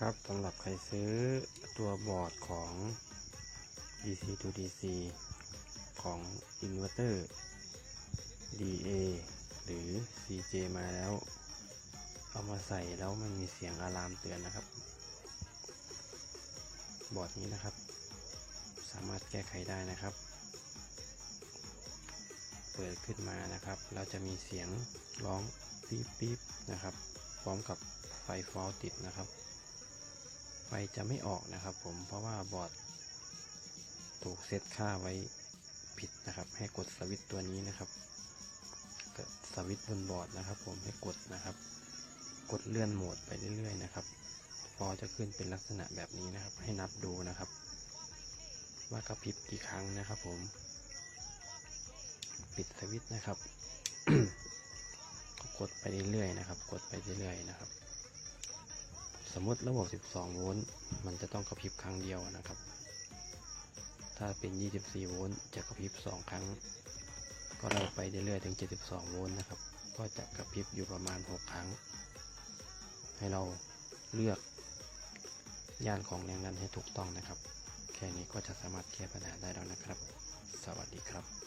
ครับสำหรับใครซื้อตัวบอร์ดของ DC to DC ของ Inverter DA หรือ CJ มาแล้ว เอามาใส่แล้วมันมีเสียงอะลามเตือนนะครับ บอร์ดนี้นะครับ สามารถแก้ไขได้นะครับ เปิดขึ้นมานะครับ เราจะมีเสียงร้องปี๊บปี๊บนะครับ พร้อมกับไฟฟอลติดนะครับ จะไม่ออกนะครับผมเพราะว่าบอร์ดถูกเซตค่าไว้ผิดนะครับ ให้กดสวิตตัวนี้นะครับกดสวิตบนบอร์ดนะครับ ผมให้กดนะครับ กดเลื่อนโหมดไปเรื่อยๆนะครับพอจะขึ้นเป็นลักษณะแบบนี้นะครับ ให้นับดูนะครับ ว่ากระพริบกี่ครั้งนะครับ ผม ปิดสวิตนะครับก็กดไปเรื่อยๆนะครับ กดไปเรื่อยๆนะครับ สมมติระบบ 12 โวลต์มันจะต้องกระพริบครั้งเดียวนะครับ ถ้าเป็น 24 โวลต์จะกระพริบ 2 ครั้ง ก็ไล่ไปเรื่อยๆถึง 72 โวลต์นะครับ ก็จะกระพริบอยู่ประมาณ 6 ครั้ง ให้เราเลือกย่านของแรงดันให้ถูกต้องนะครับ แค่นี้ก็จะสามารถแก้ปัญหาได้แล้วนะครับ สวัสดีครับ